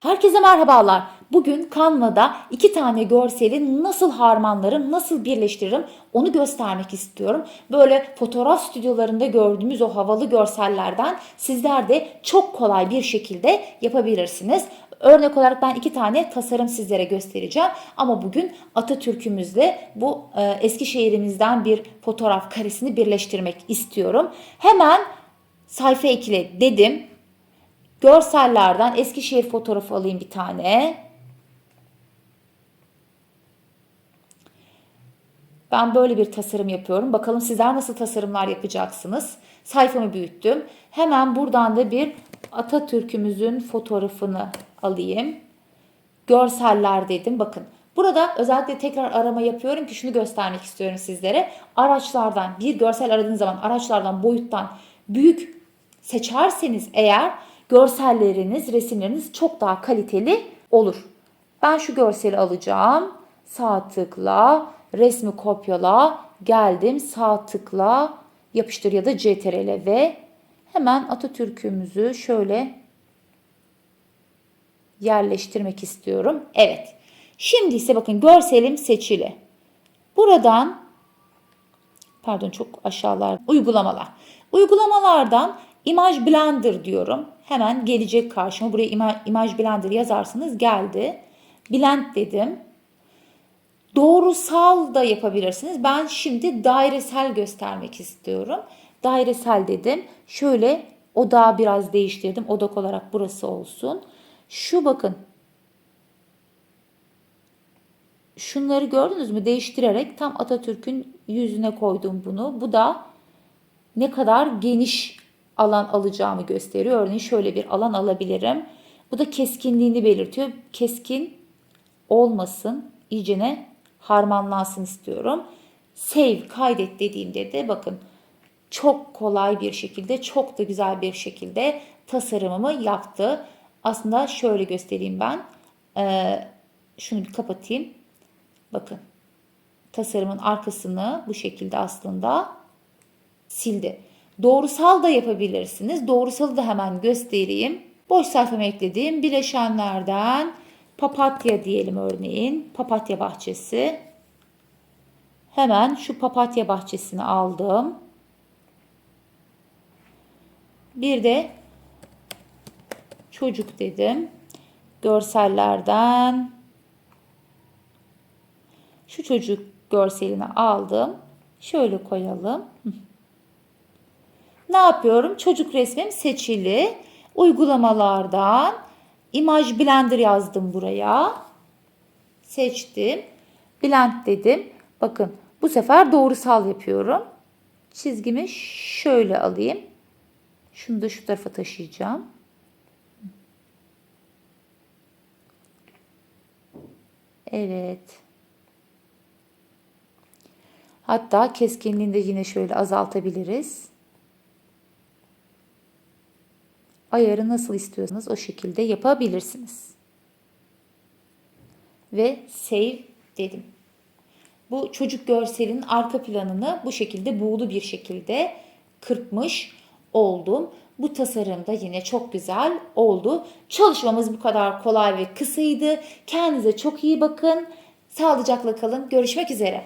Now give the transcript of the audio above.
Herkese merhabalar. Bugün Canva'da iki tane görseli nasıl harmanlarım, nasıl birleştiririm onu göstermek istiyorum. Böyle fotoğraf stüdyolarında gördüğümüz o havalı görsellerden sizler de çok kolay bir şekilde yapabilirsiniz. Örnek olarak ben iki tane tasarım sizlere göstereceğim. Ama bugün Atatürk'ümüzle bu e, Eskişehir'imizden bir fotoğraf karesini birleştirmek istiyorum. Hemen sayfa ekle dedim. Görsellerden Eskişehir fotoğrafı alayım bir tane. Ben böyle bir tasarım yapıyorum. Bakalım sizler nasıl tasarımlar yapacaksınız. Sayfamı büyüttüm. Hemen buradan da bir Atatürk'ümüzün fotoğrafını alayım. Görseller dedim. Bakın burada özellikle tekrar arama yapıyorum ki şunu göstermek istiyorum sizlere. Araçlardan bir görsel aradığınız zaman araçlardan boyuttan büyük seçerseniz eğer görselleriniz, resimleriniz çok daha kaliteli olur. Ben şu görseli alacağım. Sağ tıkla, resmi kopyala, geldim sağ tıkla, yapıştır ya da CTRL ve hemen Atatürk'ümüzü şöyle yerleştirmek istiyorum. Evet. Şimdi ise bakın görselim seçili. Buradan pardon çok aşağılar uygulamalar. Uygulamalardan Image Blender diyorum. Hemen gelecek karşıma. Buraya Image Blender yazarsınız geldi. Blend dedim. Doğrusal da yapabilirsiniz. Ben şimdi dairesel göstermek istiyorum. Dairesel dedim. Şöyle odağı biraz değiştirdim. Odak olarak burası olsun. Şu bakın. Şunları gördünüz mü? Değiştirerek tam Atatürk'ün yüzüne koydum bunu. Bu da ne kadar geniş alan alacağımı gösteriyor. Örneğin şöyle bir alan alabilirim. Bu da keskinliğini belirtiyor. Keskin olmasın, iyicene harmanlansın istiyorum. Save, kaydet dediğimde de bakın çok kolay bir şekilde, çok da güzel bir şekilde tasarımımı yaptı. Aslında şöyle göstereyim ben. Ee, şunu bir kapatayım. Bakın tasarımın arkasını bu şekilde aslında sildi. Doğrusal da yapabilirsiniz. Doğrusalı da hemen göstereyim. Boş sayfama eklediğim bileşenlerden papatya diyelim örneğin. Papatya bahçesi. Hemen şu papatya bahçesini aldım. Bir de çocuk dedim. Görsellerden şu çocuk görselini aldım. Şöyle koyalım. Ne yapıyorum? Çocuk resmim seçili. Uygulamalardan Image Blender yazdım buraya. Seçtim. Blend dedim. Bakın bu sefer doğrusal yapıyorum. Çizgimi şöyle alayım. Şunu da şu tarafa taşıyacağım. Evet. Hatta keskinliğini de yine şöyle azaltabiliriz. Ayarı nasıl istiyorsanız o şekilde yapabilirsiniz. Ve save dedim. Bu çocuk görselinin arka planını bu şekilde buğulu bir şekilde kırpmış oldum. Bu tasarım da yine çok güzel oldu. Çalışmamız bu kadar kolay ve kısaydı. Kendinize çok iyi bakın. Sağlıcakla kalın. Görüşmek üzere.